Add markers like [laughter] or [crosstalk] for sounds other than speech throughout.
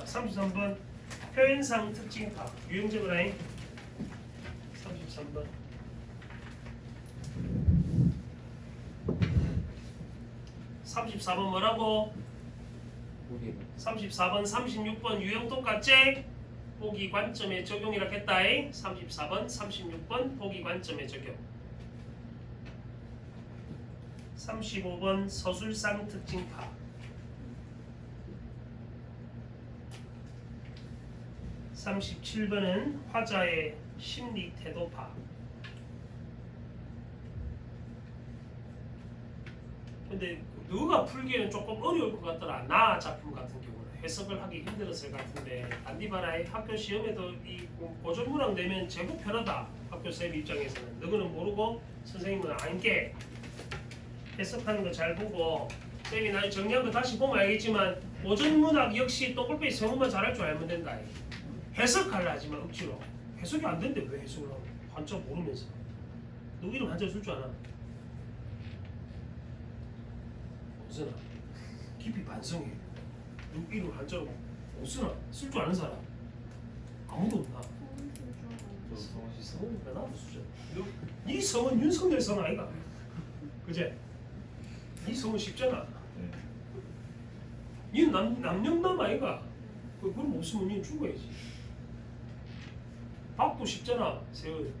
자, 33번 표현상 특징 파 유형적으로 해 33번 34번 뭐라고? 34번, 36번 유형 똑같지? 보기 관점의 적용이라 했다. 34번, 36번 보기 관점의 적용. 35번 서술상 특징파. 37번은 화자의 심리 태도파. 근데 너가 풀기에는 조금 어려울 것 같더라. 나 작품 같은 경우는 해석을 하기 힘들었을 것 같은데 안디바라의 학교 시험에도 이 고전문학 내면 제법 편하다. 학교 쌤 입장에서는 너는 모르고 선생님은 안게 해석하는 거 잘 보고 쌤이 나 정리한 거 다시 보면 알겠지만 고전문학 역시 또골빼기 세모만 잘할 줄 알면 된다. 해석하려 하지만 억지로. 해석이 안 된대 왜 해석을 하고. 한자 모르면서. 너 이름 한자 쓸줄 아나? 없으나 깊이 반성해. 누 이름 한자로 없으나 쓸 줄 아는 사람? 아무도 없나? 성우니까 나도 쓰자 이 성은 윤석열 성 아이가? 그제? 이 성은 쉽잖아 이 남, 남영남 아이가? 그- 그럼 없으면 니 죽어야지 밥도 쉽잖아 세월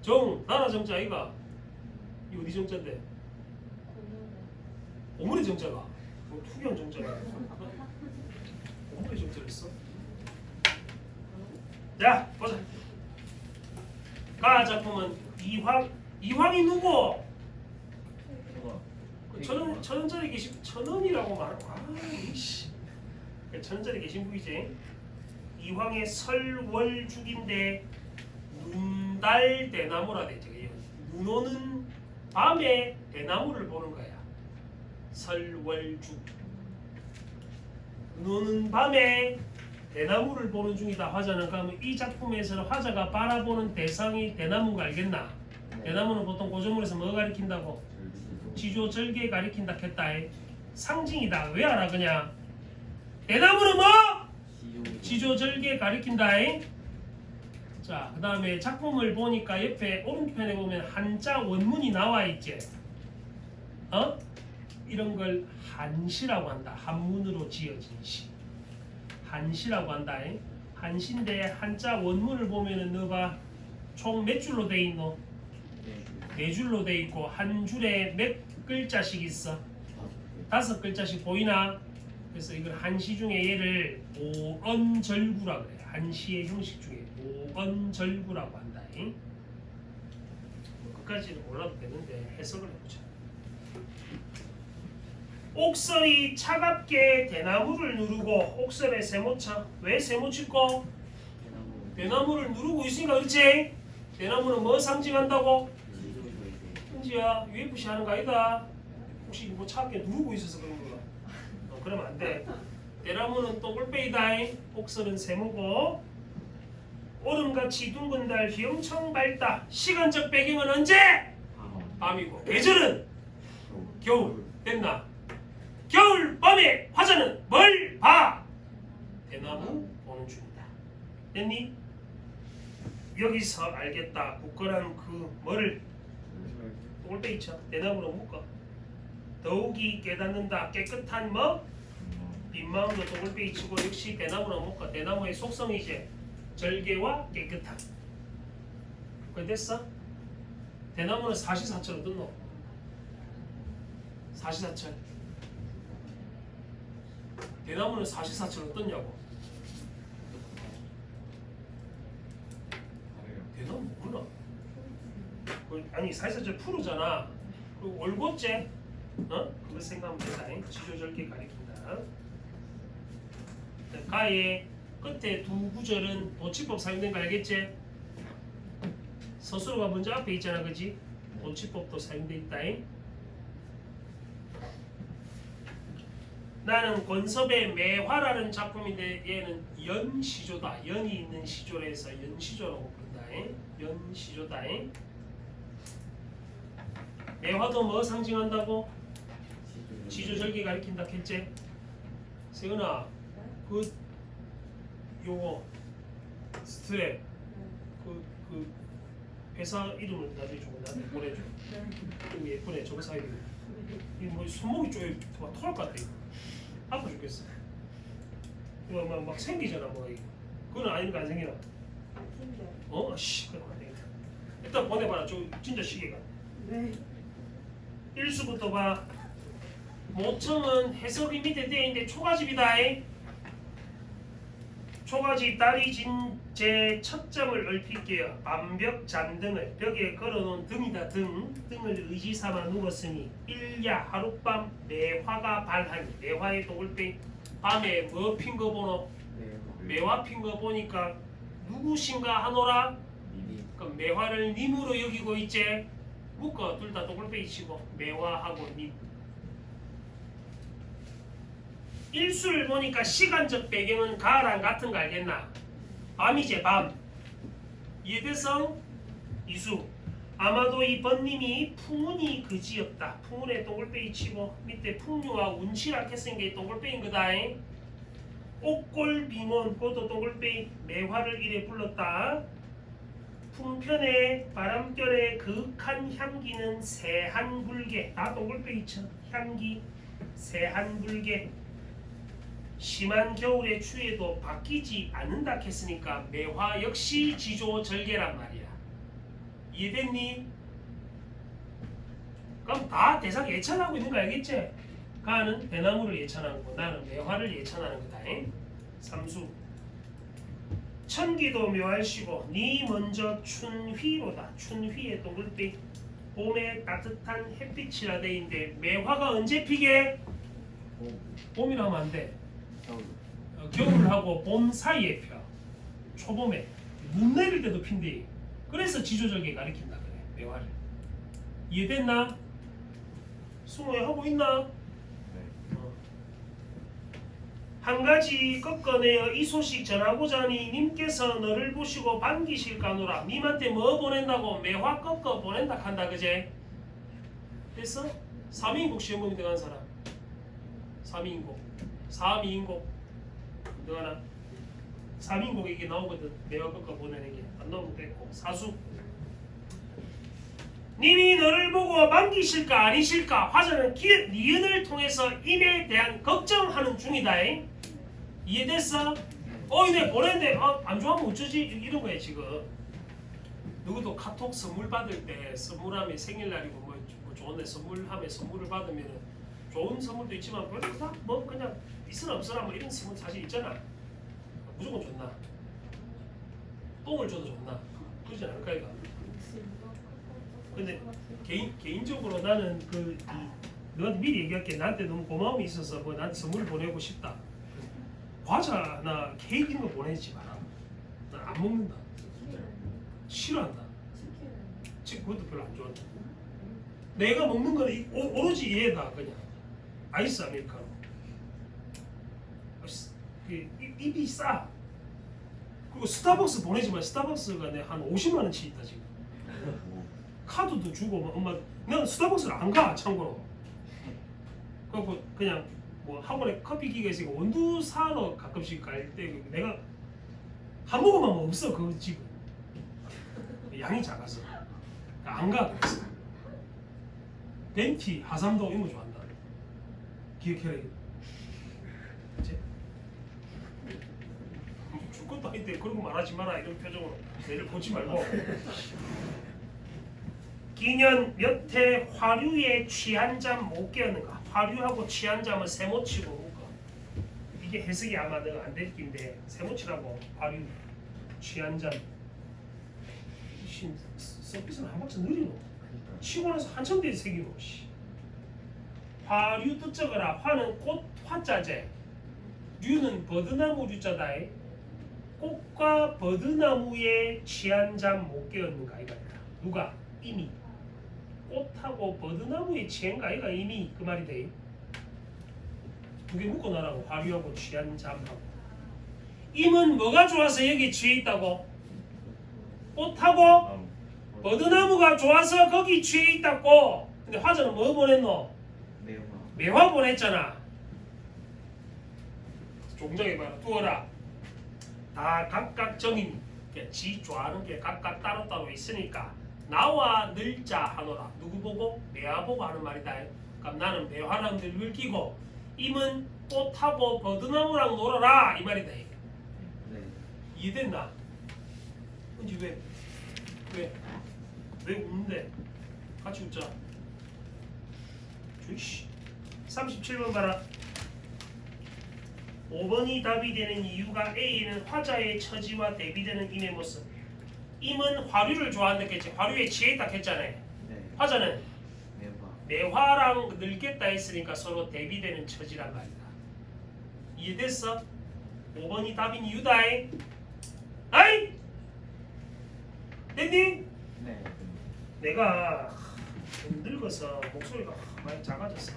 정 나라 정자 아이가 이 어디 정자인데? 오물의 정자가. 뭐 투경 정자가. 오물의 정자를 써? 자 보자. 가 작품은 이황 이황이 누구? 그 천원 천원짜리 계신 천원이라고 말하고 아이씨. 천원짜리 계신 분이지 이황의 설월죽인데 눈달 대나무라 되죠 눈 오는 밤에 대나무를 보는 거야 설월죽 눈 오는 밤에 대나무를 보는 중이다 화자는 그러면 이 작품에서는 화자가 바라보는 대상이 대나무인 거 알겠나? 대나무는 보통 고전문에서 뭐 가리킨다고? 지조 절개 가리킨다 했다 해. 상징이다 왜 알아 그냥 대나무는 뭐? 지조절개 가리킨다 해. 자, 그 다음에 작품을 보니까 옆에 오른편에 보면 한자 원문이 나와 있지. 어? 이런 걸 한시라고 한다. 한문으로 지어진 시. 한시라고 한다. 잉? 한시인데 한자 원문을 보면은 너봐 총 몇 줄로 돼 있노? 네 줄로 돼 있고 한 줄에 몇 글자씩 있어? 다섯 글자씩 보이나? 그래서 이걸 한시 중에 얘를 오언절구라 그래. 한시의 형식 중에 오언절구라고 한다. 잉? 뭐 끝까지는 몰라도 되는데 해석을 해보자. 옥선이 차갑게 대나무를 누르고 옥선에 세모쳐 왜 세모칠고 대나무를 누르고 있으니까 그렇지 대나무는 뭐 상징한다고 은지야 UFC 하는 거 아니다 혹시 뭐 차갑게 누르고 있어서 그런 어, 그러면 안 돼 대나무는 또 꼴빼이다 옥선은 세모고 오름같이 둥근 달 휘엄청 밝다 시간적 배경은 언제? 밤이고 계절은 겨울 됐나? 겨울 밤에 화자는 뭘 봐? 대나무 보는 중이다. 됐니? 여기서 알겠다. 굳건한 그 뭐를 올때 있죠. 대나무로 묶어. 더욱이 깨닫는다. 깨끗한 뭐? 빈마음도 도굴빼기 치고 역시 대나무로 묶어. 대나무의 속성이지. 절개와 깨끗함. 그 됐어? 대나무는 사시사철로 뜯노. 사시사철. 대나무는 사시사철 어떻냐고 대나무 모르나? 그, 아니 사시사철 푸르잖아 그 월고째 어? 그거 생각하면 된다 지조절개 가리킨다 자, 가의 끝에 두 구절은 도치법 사용된 거 알겠지? 서술어가 먼저 앞에 있잖아 그지? 도치법도 사용돼 있다 나는 권섭의 매화라는 작품인데 얘는 연시조다. 연이 있는 시조에서 연시조라고 부른다. 연시조다. 매화도 뭐 상징한다고? 지조절기 가리킨다 했지? 세은아 그 요거 스트랩 그, 그 회사 이름을 나중에 좀 나한테 보내줘. 좀 예쁘네 저거 사야 돼 이뭐 손목이 쪼여 막 토할 것 같아 아파 죽겠어. 이거 막, 막 생기잖아 뭐 이거. 그건 아니니까? 안 생기나? 어? 씨 그럼 안 되겠다. 일단 보내봐라. 저 진짜 시계가. 네. 일수부터 봐 모청은 해석이 밑에 있는데 초가집이다 이. 초가집 다리 진제 첫 점을 읊힐게요. 반벽 잔등을 벽에 걸어놓은 등이다 등. 등을 의지 삼아 누웠으니 일야 하룻밤 매화가 발하니. 매화의 독을 빼 밤에 뭐 핀 거 보노? 매화 핀 거 보니까 누구신가 하노라? 그럼 매화를 님으로 여기고 있지 묶어 둘 다 독을 빼이 치고 매화하고 님 일수를 보니까 시간적 배경은 가을랑 같은 거 알겠나? 밤이제 밤. 이해돼서 이수. 아마도 이 번님이 풍운이 그지였다. 풍운에 독을빼이 치고 밑에 풍류와 운치라 했은 게 독을빼인 거다잉. 옥골 빙원 그것도 독을빼이 매화를 이래 불렀다. 풍편의 바람결의 그윽한 향기는 새한 불개. 다 동글빼기쳐 향기 새한 불개 심한 겨울의 추위에도 바뀌지 않는다 했으니까 매화 역시 지조 절개란 말이야 이해됐니? 그럼 다 대상 예찬하고 있는 거 알겠지? 가는 배나무를 예찬하고 나는 매화를 예찬하는 거다 잉? 삼수 천기도 묘할시고 니 먼저 춘휘로다 춘휘의 동글빛 봄의 따뜻한 햇빛이라 돼인데 매화가 언제 피게? 봄이라 하면 안돼 겨울 어, 겨울하고 봄 사이에 펴 초봄에 눈 내릴 때도 핀대 그래서 지조절개 가리킨다 그래 매화를 이해됐나? 승호야 하고 있나? 네 어. 한 가지 꺾어내어 이 소식 전하고자 하니 님께서 너를 보시고 반기실까노라 님한테 뭐 보낸다고 매화 꺾어 보낸다 한다 그제 됐어? 3인국 시험 보면 들어간 사람 3인국 3인국 들어가나 3인국 이게 나오거든. 매화 꺾어 보내는 게. 안 나오면 됐고. 사수. 님이 너를 보고 반기실까 아니실까 화자는 기읍 니은을 통해서 임에 대한 걱정하는 중이다 이해됐어? 어 이내 보냈는데 아, 안 좋아하면 어쩌지? 이런 거야 지금. 누구도 카톡 선물 받을 때 선물하면 생일날이고 뭐, 뭐 좋은데 선물하면 선물을 받으면 좋은 선물도 있지만 별로 뭐 그냥 있으나 없으나 뭐 이런 선물 사실 있잖아. 무조건 좋나? 똥을 줘도 좋나? 그러지 않을까 근데 개인 개인적으로 나는 그 이, 너한테 미리 얘기할게. 나한테 너무 고마움이 있어서 뭐 나한테 선물 보내고 싶다. 과자나 케이크 이런 거 보내지 마라 난 안 먹는다. 싫어한다. 지금 그것도 별로 안 좋아한다. 내가 먹는 거는 오로지 얘다 그냥 아이스 아메리카노. 아, 스- 그 입- 입이 싸. 그리고 스타벅스 보내지 마. 스타벅스가 내한 50만 원치 있다 지금. 카드도 주고 막 엄마 난 스타벅스를 안 가 참고로. 그래갖고 그냥 뭐 학원에 커피 기계가 있으니까 원두 사러 가끔씩 갈 때 내가 한 모금만 없어 그거 지금 양이 작아서. 안 가 그래서. 벤티 하삼도 이런 거 좋아한다 기억해라 이거 그치? 줄 것도 아닌데 그런 거 말하지 마라 이런 표정으로. 내를 보지 말고. 기년 몇 해 화류에 취한 잠 못 깨었는가? 화류하고 취한 잠은 세모치고 이게 해석이 아마 안될 긴데 세모치라고 화류 취한 잠. 신, 서비스는 한 박자 느리노? 치고 나서 한참 뒤에 새기노 씨. 화류 뜻적어라 화는 꽃 화자재 류는 버드나무 류자다 꽃과 버드나무에 취한 잠 못 깨었는가 이거야 누가 이미 꽃하고 버드나무에 취한가 아이가 이미 그 말이 돼. 두 개 묶어놔라고 화류하고 취한 잠하고. 임은 뭐가 좋아서 여기 취해 있다고? 꽃하고 버드나무가 좋아서 거기 취해 있다고. 근데 화자는 뭐 보냈노? 매화 보냈잖아. 종장에 봐라. 두어라. 다 각각 정인 그러니까 지 좋아하는 게 각각 따로따로 있으니까 나와 늘자 하노라 누구 보고 매화 보고 하는 말이다 그럼 나는 매화랑 늙을 끼고 임은 꽃하고 버드나무랑 놀아라 이 말이다 네. 이해됐나? 근데 왜? 왜? 왜 웃는데? 같이 웃자 주이씨 37번 봐라 5번이 답이 되는 이유가 A는 화자의 처지와 대비되는 임의 모습 임은 화류를 좋아한다겠지 화류에 취해있다 했잖아요 네. 화자는 매화. 매화랑 늙겠다 했으니까 서로 대비되는 처지란 말이다. 이해됐어? 5번이 답인 이유다이. 아이! 됐니? 네. 내가 좀 늙어서 목소리가 많이 작아졌어.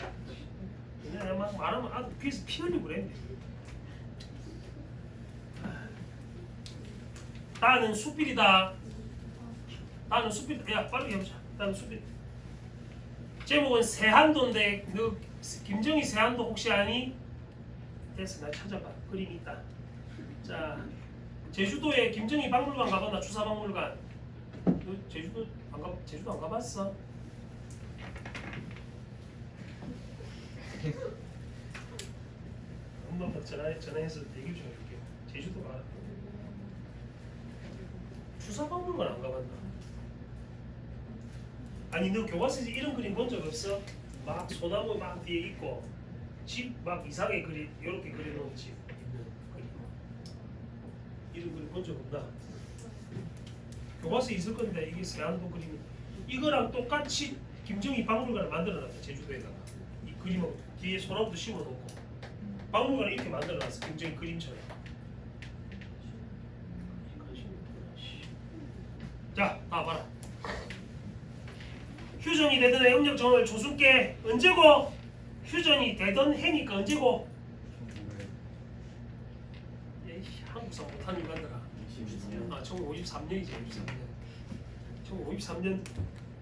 내가 막 말하면 아주 귀에서 피 흘리고 그랬는데. 나는 수필이다. 나는 수필. 야 빨리 해보자. 나는 수필. 제목은 세한도인데 너 김정희 세한도 혹시 아니? 됐어 나 찾아봐 그림 있다 자 제주도에 김정희 박물관 가봤나 추사박물관 너 제주도 안 가, 제주도 안 가봤어? [laughs] 엄마한테 전화 전화해서 얘기 좀 해줄게 제주도 가 추사박물관 안 가봤나? 아니 너 교과서에서 이런 그림 본 적 없어? 막 소나무 막 뒤에 있고 집 막 이상하게 그리 이렇게 그려놓은 집 있는 그림 이런 그림 본 적 없나? 교과서 에 있을 건데 이게 세안도 그림이 이거랑 똑같이 김정희 박물관을 만들어놨다 제주도에다가 이 그림은 뒤에 소나무도 심어 놓고 박물관을 이렇게 만들어놨어 김정희 그림처럼 자, 다 봐라. 휴전이 되던 해 음력 정월 조순께 언제고? 휴전이 되던 해니까 언제고? 한국사 못한 인간들아. 아, 1953년이지, 53년. 1953년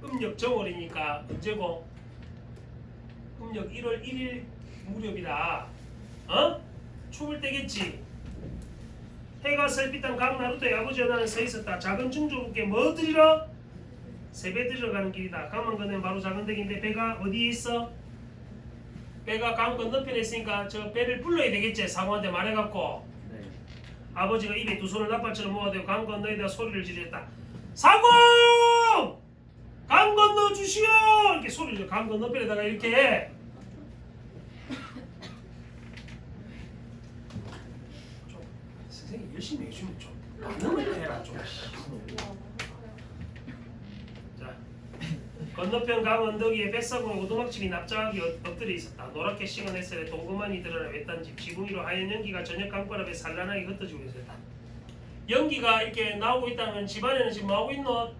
음력 정월이니까 언제고? 음력 1월 1일 무렵이다. 어? 추울 때겠지. 해가 설빛한 강 나루터의 아버지 연하는 서 있었다. 작은 중조국께 뭐 드리러? 세배 드리러 가는 길이다. 강만 건너면 바로 작은 댁인데 배가 어디에 있어? 배가 강 건너편에 있으니까 저 배를 불러야 되겠지. 사모한테 말해갖고 네. 아버지가 입에 두 손을 나팔처럼 모아대고 강 건너에다 소리를 지르었다. 사고! 강 건너 주시오! 이렇게 소리를 강 건너편에다가 이렇게 해. 좀 선생님 열심히 해주면 좀 반응을 해라 좀. 자 건너편 강 언덕 위에 뱃사공에 오두막집이 납작하게 엎- 엎드려 있었다. 노랗게 식은 햇살에 동그만이 드러나 외딴 집 지붕 위로 하얀 연기가 저녁 강바람에 산란하게 흩어지고 있었다. 연기가 이렇게 나오고 있다면 집안에는 지금 뭐하고 있노?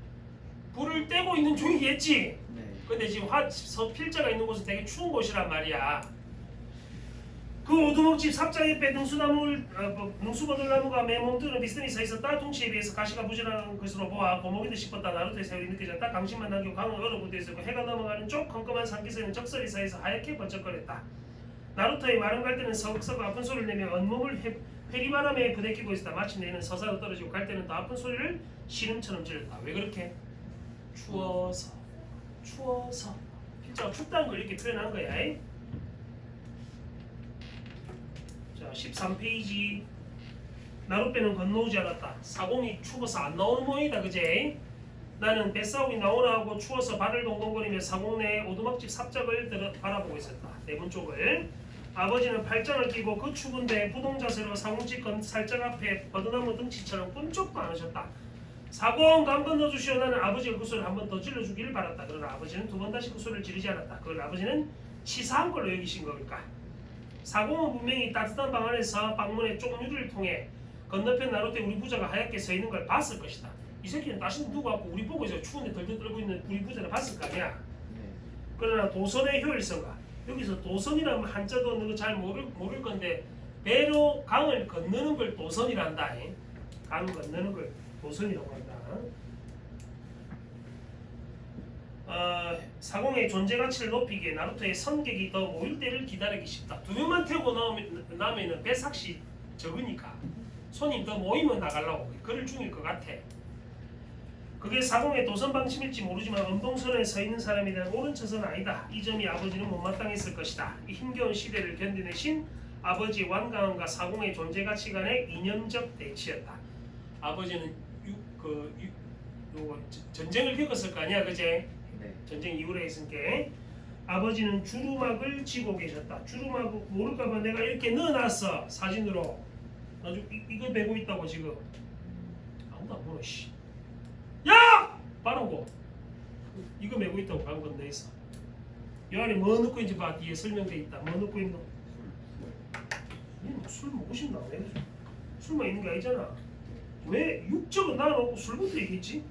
불을 떼고 있는 중이겠지. 네. 근데 지금 화 서필자가 있는 곳은 되게 추운 곳이란 말이야. 그 오두막집 삽장 옆에 능수나물, 어, 뭐, 능수버들나무가 매몸들은 비스듬히 서 있었다. 둥치에 비해서 가시가 부지런한 것으로 보아 고목이듯 싶었다. 나루토의 세월이 느껴졌다. 강신만 남겨 강은 얼어붙어 있었고 해가 넘어가는 쪽 컴컴한 산기슭에는 적설이 사이에서 하얗게 번쩍거렸다. 나루토의 마른 갈대는 서걱서걱 아픈 소리를 내며 온몸을 회, 회리바람에 부대끼고 있었다. 마침 내 는 서사로 떨어지고 갈대는 더 아픈 소리를 신음처럼 질렀다. 왜 그렇게? 추워서 추워서 필자가 춥다는 걸 이렇게 표현한 거야. 이? 13페이지 나룻배는 건너오지 않았다. 사공이 추워서 안 나오는 모양이다. 그제? 나는 뱃사공이 나오나 하고 추워서 발을 동동거리며 사공 내 오두막집 삽작을 들어 바라보고 있었다. 대문 쪽을. 아버지는 팔짱을 끼고 그 추운데 부동자세로 사공집 건 살짝 앞에 버드나무 등치처럼 꿈쩍도 안 하셨다. 사공 강 건너주시오 나는 아버지가 그 소리를 한번 더 질러주기를 바랐다. 그러나 아버지는 두 번 다시 그 소리를 지르지 않았다. 그걸 아버지는 치사한 걸로 여기신 걸까? 사공은 분명히 따뜻한 방 안에서 방문의 쪽유리를 통해 건너편 나룻대 우리 부자가 하얗게 서 있는 걸 봤을 것이다. 이 새끼는 다시 누구 갖고 우리 보고 이제 추운데 덜덜 떨고 있는 우리 부자를 봤을 거 아니야. 네. 그러나 도선의 효율성과 여기서 도선이라면 한자도 너잘 모를 모를 건데 배로 강을 건너는 걸 도선이란다. 잉? 강 건너는 걸 도선이라고 한다. 어, 사공의 존재 가치를 높이기 위해 나루토의 선객이 더 모일 때를 기다리기 쉽다. 두 명만 태우고 나오면, 나면은 배삭시 적으니까 손님 더 모이면 나가려고 글을 중일 것 같아. 그게 사공의 도선 방침일지 모르지만 음동선에 서 있는 사람에 대한 옳은 처사는 아니다. 이 점이 아버지는 못마땅했을 것이다. 이 힘겨운 시대를 견뎌내신 아버지의 완강함과 사공의 존재 가치 간의 이념적 대치였다. 아버지는 유, 그 유, 전쟁을 겪었을 거 아니야, 그제? 네. 전쟁 이후로 했으니까 아버지는 주루막을 쥐고 계셨다. 주루막 모를까봐 내가 이렇게 넣어놨어 사진으로. 아주 이, 이거 메고 있다고 지금. 아무도 안 보러 씨. 야! 바르고 이거 메고 있다고 간 건데 있어. 이 안에 뭐 넣고 있는지 봐 뒤에 설명돼 있다. 뭐 넣고 있노? 술 먹고 싶나 왜? 술만 있는 게 아니잖아. 왜 육적은 나눠놓고 술부터 얘기했지?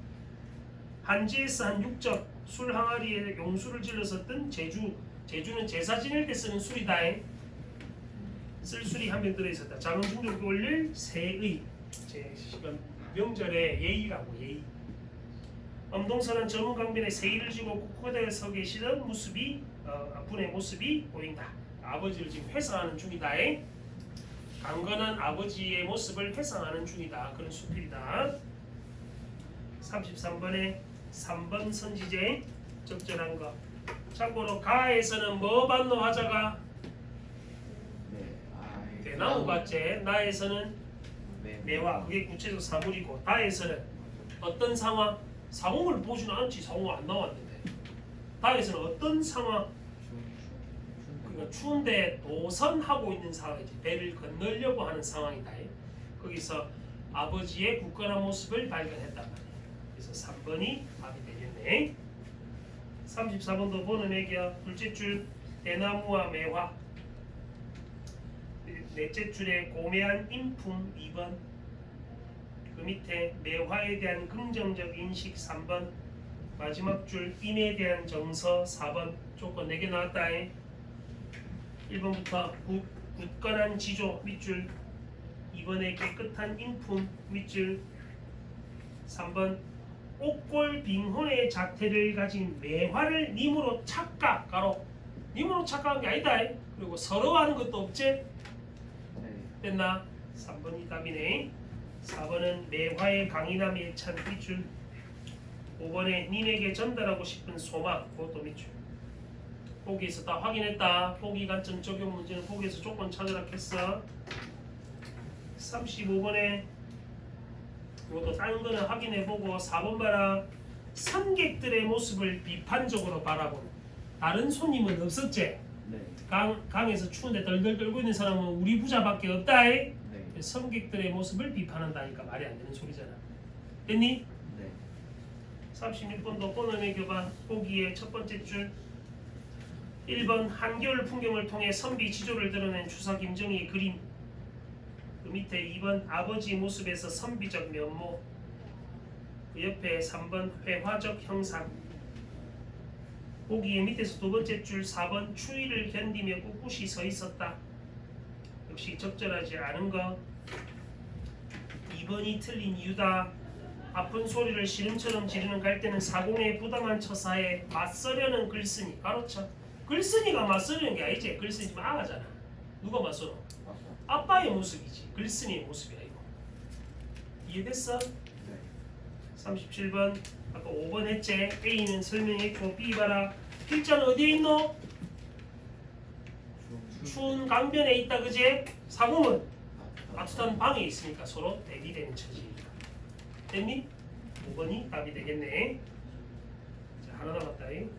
한지에서 한 육적 술 항아리에 용수를 뜬 제주 제주는 제사 지낼 때 쓰는 술이다잉. 쓸 술이 한 병 들어있었다. 작은 중독 올릴 새의 제 시간 명절에 예의라고 예의. 엄동선은 전문 강변에 세의를 지고 코코대에 서 계시던 모습이 어, 분의 모습이 보인다. 아버지를 지금 회상하는 중이다잉. 강건한 아버지의 모습을 회상하는 중이다. 그런 수필이다. 33번에 3번 선지제 적절한 거. 참고로 가에서는 뭐 받노 하자가? 네. 대나무 받제 나에서는 네. 매화 그게 구체적 사물이고 다에서는 어떤 상황? 상황을 보지는 않지. 상황 안 나왔는데. 다에서는 어떤 상황? 그러니까 추운데 도선하고 있는 상황이지. 배를 건너려고 하는 상황이다. 거기서 아버지의 굳건한 모습을 발견했단 말이야 그래서 3번이 답이 되겠네. 34번도 보는 애기야 둘째 줄 대나무와 매화. 넷째 줄에 고매한 인품 2번. 그 밑에 매화에 대한 긍정적 인식 3번. 마지막 줄 임에 대한 정서 4번. 조건 4개 나왔다 1번부터 굳, 굳건한 지조 밑줄. 2번에 깨끗한 인품 밑줄. 3번 옥골 빙혼의 자태를 가진 매화를 님으로 착각 가로 님으로 착각한 게 아니다 그리고 서러워하는 것도 없지 네. 됐나? 3번이 답이네. 4번은 매화의 강인함에 찬 밑줄. 5번에 님에게 전달하고 싶은 소망, 그것도 밑줄. 보기에서 다 확인했다. 보기 관점 적용 문제는 보기에서 조건 찾으라 했어. 35번에 이것도 다른 거는 확인해보고 4번 봐라. 선객들의 모습을 비판적으로 바라보는 다른 손님은 없었지? 네. 강, 강에서 추운데 덜덜 떨고 있는 사람은 우리 부자밖에 없다. 이 네. 성객들의 모습을 비판한다니까 말이 안 되는 소리잖아. 됐니? 네. 36번도 번호의 교반 보기의 첫 번째 줄 1번 한겨울 풍경을 통해 선비 지조를 드러낸 추사 김정희의 그림 그 밑에 2번 아버지 모습에서 선비적 면모 그 옆에 3번 회화적 형상. 보기의 밑에서 두 번째 줄 4번 추위를 견디며 꿋꿋이 서 있었다. 역시 적절하지 않은 거 2번이 틀린 이유다. 아픈 소리를 시름처럼 지르는 갈대는 사공의 부당한 처사에 맞서려는 글쓴이. 가로쳐 글쓴이가 맞서려는 게 아니지. 글쓴이 좀 아가잖아. 누가 맞서노? 아빠. 아빠의 모습이지 글쓴이의 모습이 아니고 이해됐어? 네. 37번 아까 5번 했지 A는 설명했고 B 봐라 필자는 어디에 있노? 추운- 강변에 있다 그지? 사공은 아, 따뜻한 방에 있으니까 서로 대비되는 처지입니다. 됐니? 5번이 답이 되겠네. 자 하나 남았다. 잉.